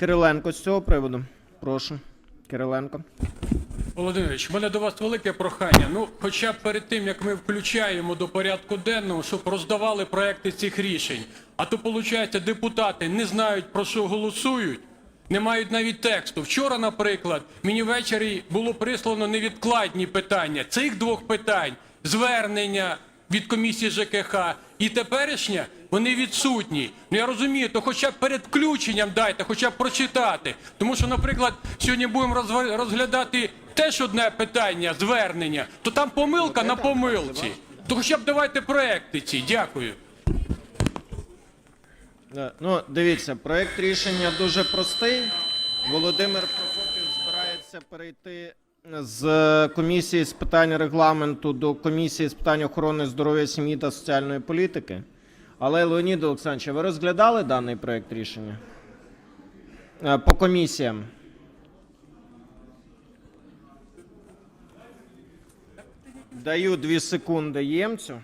Кириленко з цього приводу. Прошу. Кириленко. Володимирович, в мене до вас велике прохання. Ну, хоча б перед тим, як ми включаємо до порядку денного, щоб роздавали проекти цих рішень. А то, виходить, депутати не знають, про що голосують, не мають навіть тексту. Вчора, наприклад, мені ввечері було прислано невідкладні питання. Цих двох питань звернення від комісії ЖКХ і теперішня, вони відсутні. Ну я розумію, то хоча б перед включенням дайте, хоча б прочитати. Тому що, наприклад, сьогодні будемо розглядати теж одне питання, звернення, то там помилка на помилці. То хоча б давайте проекти ці. Дякую. Е, Ну, дивіться, проект рішення дуже простий. Володимир Прокопів збирається перейти з комісії з питань регламенту до комісії з питань охорони здоров'я, сім'ї та соціальної політики. Але, Леонід Олександрович, ви розглядали даний проект рішення? Е, По комісіям. Даю дві секунди ємцю.